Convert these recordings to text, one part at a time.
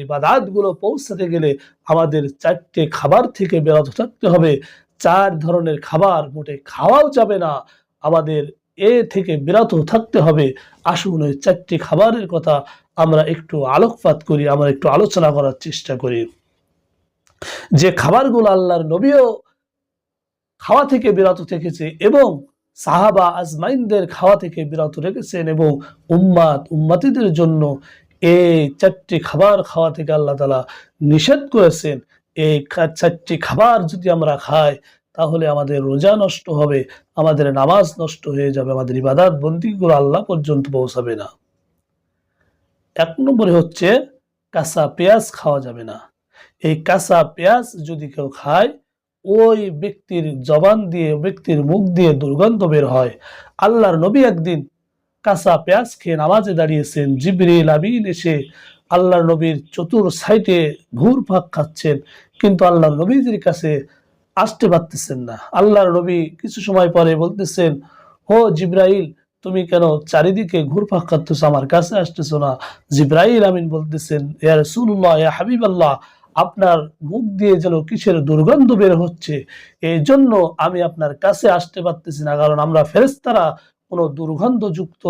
ইবাদাতগুলো পৌঁছাতে গেলে আমাদের চারটে খাবার থেকে বিরত থাকতে হবে। চার ধরনের খাবার মোটে খাওয়াও যাবে না। আমাদের এ থেকে বিরত থাকতে হবে। আসুন ওই চারটি খাবারের কথা আমরা একটু আলোকপাত করি, আমরা একটু আলোচনা করার চেষ্টা করি। যে খাবারগুলো আল্লাহর নবীও খাওয়া থেকে বিরত থেকেছে এবং সাহাবা আজমাইনদের খাওয়া থেকে বিরত রেখেছেন এবং উম্মাত, উম্মাতিদের জন্য এই চারটি খাবার খাওয়া থেকে আল্লাহ তালা নিষেধ করেছেন, এই চারটি খাবার যদি আমরা খাই, তাহলে আমাদের রোজা নষ্ট হবে, আমাদের নামাজ নষ্ট হয়ে যাবে, আমাদের ইবাদাত বন্দিগুলো আল্লাহ পর্যন্ত পৌঁছাবে না। এক নম্বরে হচ্ছে কাঁচা পেঁয়াজ খাওয়া যাবে না। এই কাঁচা পেঁয়াজ যদি কেউ খায়, ওই ব্যক্তির জবান দিয়ে, ব্যক্তির মুখ দিয়ে দুর্গন্ধ বের হয়। আল্লাহর নবী একদিন কাঁচা পেঁয়াজ খেয়ে নামাজে দাঁড়িয়েছেন জিবরিল আমিন এসে আল্লাহর নবীর চতুর সাইডে ঘুর ফাঁক খাচ্ছেন, কিন্তু আল্লাহর নবীদের কাছে আসতে পারতেছেন না। আল্লাহর নবী কিছু সময় পরে বলতেছেন, ও জিব্রাইল, তুমি কেন চারিদিকে ঘুরপাক খাচ্ছ? আমার কাছে আসতেছো না। জিব্রাইল আমিন বলতেছেন, ইয়া রাসূলুল্লাহ, ইয়া হাবিবাল্লাহ, আপনার মুখ দিয়ে যেন কিসের দুর্গন্ধ বের হচ্ছে এই জন্য আমি আপনার কাছে আসতে পারতেছি না, কারণ আমরা ফেরেস্তারা কোনো দুর্গন্ধযুক্ত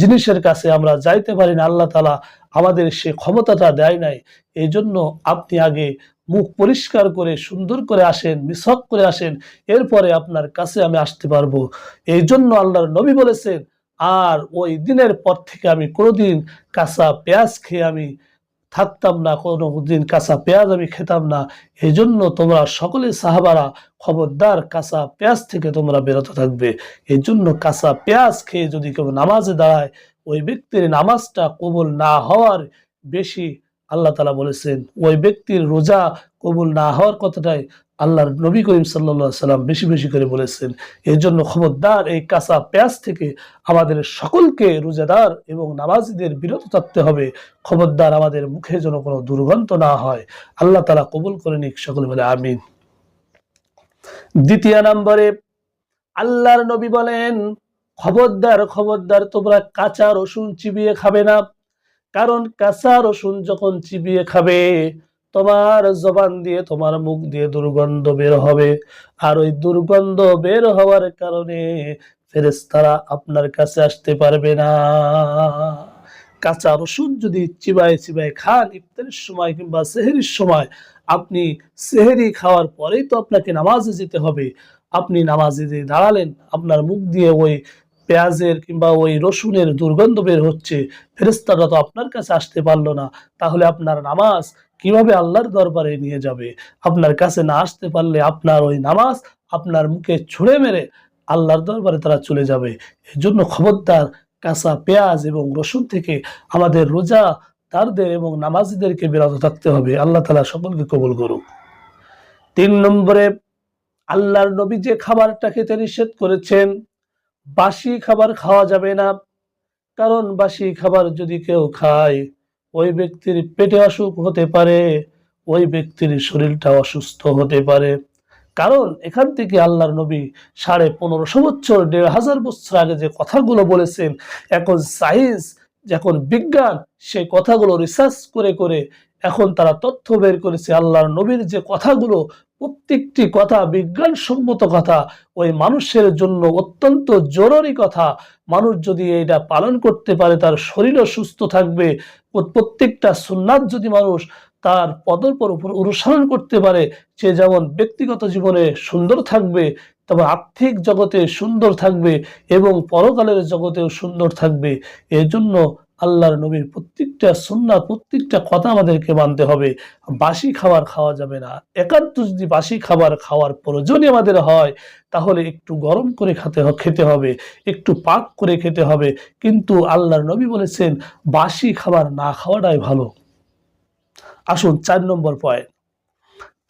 জিনিসের কাছে আমরা যাইতে পারি না। আল্লাহ তালা আমাদের সে ক্ষমতাটা দেয় নাই। এই জন্য আপনি আগে মুখ পরিষ্কার করে, সুন্দর করে আসেন, মিসক করে আসেন। এরপরে আপনার কাছে আমি আসতে পারব। এই জন্য আল্লাহর নবী বলেছেন, আর ওই দিনের পর থেকে আমি কোনোদিন কাঁচা পেঁয়াজ খেয়ে আমি থাকতাম না কোনো দিন কাঁচা পেঁয়াজ আমি খেতাম না। এই জন্য তোমরা সকলে সাহাবারা খবরদার কাঁচা পেঁয়াজ থেকে তোমরা বিরত থাকবে। এই জন্য কাঁচা পেঁয়াজ খেয়ে যদি কেউ নামাজে দাঁড়ায়, ওই ব্যক্তির নামাজটা কবল না হওয়ার বেশি আল্লাহ তালা বলেছেন, ওই ব্যক্তির রোজা কবুল না হওয়ার কথাটাই আল্লাহর নবী করিম সাল্লা সাল্লাম বেশি বেশি করে বলেছেন। এর জন্য খবরদার এই কাঁচা পেঁয়াজ থেকে আমাদের সকলকে রোজাদার এবং নামাজিদের বিরত থাকতে হবে। খবরদার আমাদের মুখে যেন কোনো দুর্গন্ধ না হয়। আল্লাহ তালা কবুল করে নিক সকলে বলে আমিন। দ্বিতীয় নম্বরে, আল্লাহর নবী বলেন, খবরদার খবরদার তোমরা কাঁচা রসুন চিবিয়ে খাবে না। কারণ কাঁচা রসুন যখন চিবিয়ে খাবে, তোমার জবান দিয়ে তোমার মুখ দিয়ে দুর্গন্ধ বের হবে। আর ওই দুর্গন্ধ বের হওয়ার কারণে ফেরেস্তারা আপনার কাছে আসতে পারবে না। কাঁচা রসুন যদি চিবায় চিবায় খান, ইফতারের সময় কিংবা সেহেরির সময়, আপনি সেহেরি খাওয়ার পরেই তো আপনাকে নামাজে যেতে হবে। আপনি নামাজে যে দাঁড়ালেন, আপনার মুখ দিয়ে ওই পেঁয়াজের কিংবা ওই রসুনের দুর্গন্ধ বের হচ্ছে ফেরেস্তারা তো আপনার কাছে আসতে পারল না। তাহলে আপনার নামাজ কীভাবে আল্লাহর দরবারে নিয়ে যাবে? আপনার কাছে না আসতে পারলে আপনার ওই নামাজ আপনার মুখে ছুঁড়ে মেরে আল্লাহর দরবারে তারা চলে যাবে। এর জন্য খবরদার কাঁচা পেঁয়াজ এবং রসুন থেকে আমাদের রোজা তারদের এবং নামাজিদেরকে বিরত থাকতে হবে। আল্লাহ তালা সকলকে কবুল করুক। তিন নম্বরে, আল্লাহর নবী যে খাবারটা খেতে নিষেধ করেছেন বাসি খাবার খাওয়া যাবে না। কারণ বাসি খাবার যদি কেউ খায়, ওই ব্যক্তির পেটে অসুখ হতে পারে, ওই ব্যক্তির শরীরটা অসুস্থ হতে পারে। কারণ এখান থেকে আল্লাহর নবী সাড়ে পনেরোশো বছর, দেড় হাজার বছর আগে যে কথাগুলো বলেছেন, এখন সায়েন্স এখন বিজ্ঞান সেই কথাগুলো রিসার্চ করে করে এখন তারা তথ্য বের করেছে আল্লাহর নবীর যে কথাগুলো, প্রত্যেকটি কথা বিজ্ঞানসম্মত কথা, ওই মানুষের জন্য অত্যন্ত জরুরি কথা। মানুষ যদি এটা পালন করতে পারে, তার শরীরও সুস্থ থাকবে। প্রত্যেকটা সুন্নাত যদি মানুষ তার পদর পর উপর অনুসরণ করতে পারে, সে যেমন ব্যক্তিগত জীবনে সুন্দর থাকবে তবে আর্থিক জগতে সুন্দর থাকবে এবং পরকালের জগতেও সুন্দর থাকবে। এই জন্য আল্লাহর নবীর প্রত্যেকটা সুন্নাত প্রত্যেকটা কথা আমাদেরকে মানতে হবে। বাসি খাবার খাওয়া যাবে না। একান্ত যদি বাসি খাবার খাওয়ার প্রয়োজনই আমাদের হয়, তাহলে একটু গরম করে খেতে খেতে হবে, একটু পাক করে খেতে হবে। কিন্তু আল্লাহর নবী বলেছেন, বাসি খাবার না খাওয়াটাই ভালো। আসুন চার নম্বর পয়েন্ট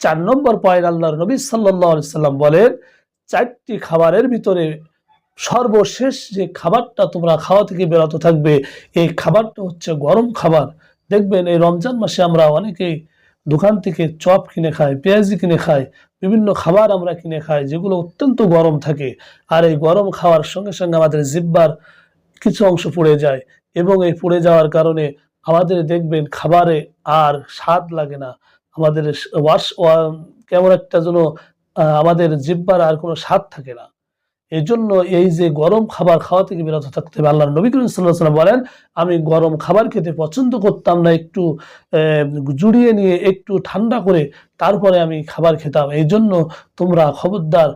চার নম্বর পয়েন্ট আল্লাহর নবী সাল্লাহ সাল্লাম বলেন, চারটি খাবারের ভিতরে সর্বশেষ যে খাবারটা তোমরা খাওয়া থেকে বেরোতে থাকবে, এই খাবারটা হচ্ছে গরম খাবার। দেখবেন এই রমজান মাসে আমরা অনেকেই দোকান থেকে চপ কিনে খাই, পেঁয়াজি কিনে খাই, বিভিন্ন খাবার আমরা কিনে খাই যেগুলো অত্যন্ত গরম থাকে। আর এই গরম খাওয়ার সঙ্গে সঙ্গে আমাদের জিব্বার কিছু অংশ পুড়ে যায় এবং এই পুড়ে যাওয়ার কারণে আমাদের দেখবেন খাবারে আর স্বাদ লাগে না। আমাদের ওয়াশ ওয়া- কেমন একটা যেন আমাদের জিব্বার আর কোনো স্বাদ থাকে না। এই জন্য এই যে গরম খাবার খাওয়া থেকে বিরত থাকতে হবে। আল্লাহ নবী করিম সাল্লাহ বলেন, আমি গরম খাবার খেতে পছন্দ করতাম না, একটু জুড়িয়ে নিয়ে একটু ঠান্ডা করে তারপরে আমি খাবার খেতাম। এই জন্য তোমরা খবরদার,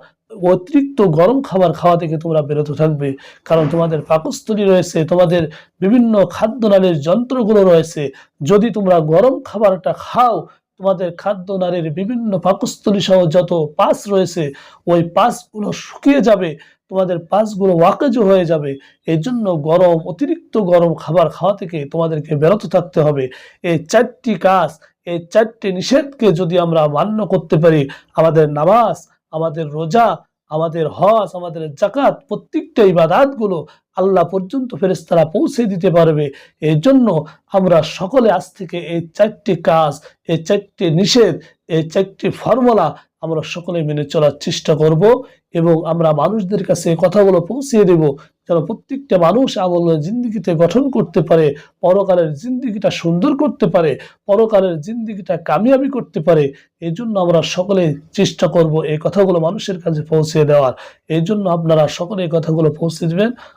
অতিরিক্ত গরম খাবার খাওয়া থেকে তোমরা বিরত থাকবে। কারণ তোমাদের পাকস্থলী রয়েছে, তোমাদের বিভিন্ন খাদ্য খাদ্যনালীর যন্ত্রগুলো রয়েছে। যদি তোমরা গরম খাবারটা খাও তোমাদের খাদ্য নারীর বিভিন্ন পাকস্থলী সহ যত পাস রয়েছে, ওই পাসগুলো শুকিয়ে যাবে, তোমাদের পাসগুলো ওয়াকেজ হয়ে যাবে। এই জন্য গরম, অতিরিক্ত গরম খাবার খাওয়া থেকে তোমাদেরকে বিরত থাকতে হবে। এই চারটি কাজ, এই চারটি নিষেধকে যদি আমরা মান্য করতে পারি, আমাদের নামাজ, আমাদের রোজা, আমাদের হজ, আমাদের জাকাত প্রত্যেকটা ইবাদাতগুলো আল্লাহ পর্যন্ত ফেরেস্তারা পৌঁছে দিতে পারবে। এই জন্য আমরা সকলে আজ থেকে এই চারটি কাজ, এই চারটি নিষেধ, এই চারটি ফর্মুলা আমরা সকলে মেনে চলার চেষ্টা করব এবং আমরা মানুষদের কাছে এই কথাগুলো পৌঁছিয়ে দেব যেন প্রত্যেকটা মানুষ আমল জিন্দিগিতে গঠন করতে পারে, পরকালের জিন্দিগিটা সুন্দর করতে পারে, পরকালের জিন্দিগিটা কামিয়াবি করতে পারে। এই জন্য আমরা সকলে চেষ্টা করব এই কথাগুলো মানুষের কাছে পৌঁছে দেওয়ার। এই জন্য আপনারা সকলে এই কথাগুলো পৌঁছে দেবেন।